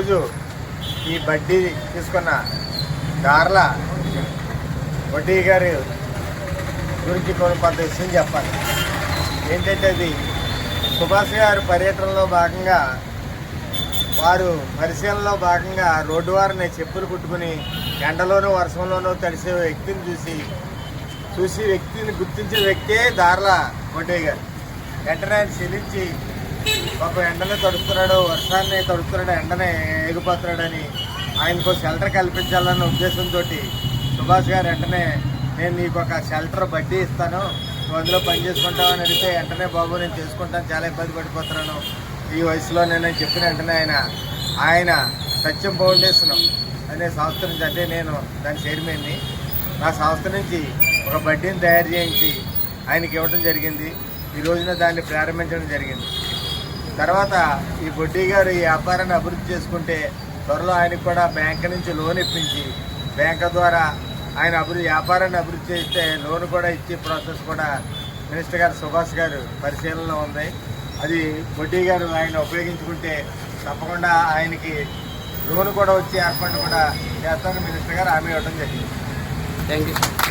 ఈరోజు ఈ బడ్డీ తీసుకున్న దార్ల వడ్డీ గారి గురించి కొన్ని కొంత విషయం చెప్పాలి. ఏంటంటే అది సుభాష్ గారు పర్యటనలో భాగంగా వారు పరిశీలనలో భాగంగా రోడ్డు వారిని చెప్పులు కుట్టుకుని ఎండలోనూ వర్షంలోనూ తడిసే వ్యక్తిని చూసి చూసి వ్యక్తిని గుర్తించిన వ్యక్తే దార్ల కొండయ్య గారు. వెంటనే ఆయన చెల్లించి ఒక ఎండనే తడుస్తున్నాడు వర్షాన్ని తడుస్తున్నాడు ఎండనే ఎగిపోతున్నాడని ఆయనకు షెల్టర్ కల్పించాలన్న ఉద్దేశంతో సుభాష్ గారు వెంటనే నేను నీకు ఒక షెల్టర్ బడ్డీ ఇస్తాను అందులో పని చేసుకుంటావు అని అడిగితే వెంటనే బాబు నేను చేసుకుంటాను చాలా ఇబ్బంది పడిపోతున్నాను. ఈ వయసులో నేను చెప్పిన వెంటనే ఆయన ఆయన సత్యం ఫౌండేషన్ అనే సంస్థ నుంచి అంటే నేను దాని చైర్మన్ని నా. సంస్థ నుంచి ఒక బడ్డీని తయారు చేయించి ఆయనకి ఇవ్వడం జరిగింది. ఈ రోజున దాన్ని ప్రారంభించడం జరిగింది. తర్వాత ఈ బొడ్డీ గారు ఈ వ్యాపారాన్ని అభివృద్ధి చేసుకుంటే త్వరలో ఆయనకు కూడా బ్యాంక్ నుంచి లోన్ ఇప్పించి బ్యాంక్ ద్వారా ఆయన అభివృద్ధి వ్యాపారాన్ని అభివృద్ధి చేస్తే లోన్ కూడా ఇచ్చే ప్రాసెస్ కూడా మినిస్టర్ గారు సుభాష్ గారు పరిశీలనలో ఉంది. అది బొడ్డీ గారు ఆయన ఉపయోగించుకుంటే తప్పకుండా ఆయనకి లోన్ కూడా వచ్చే ఏర్పాటు కూడా చేస్తారని మినిస్టర్ గారు హామీ ఇవ్వడం జరిగింది. Thank you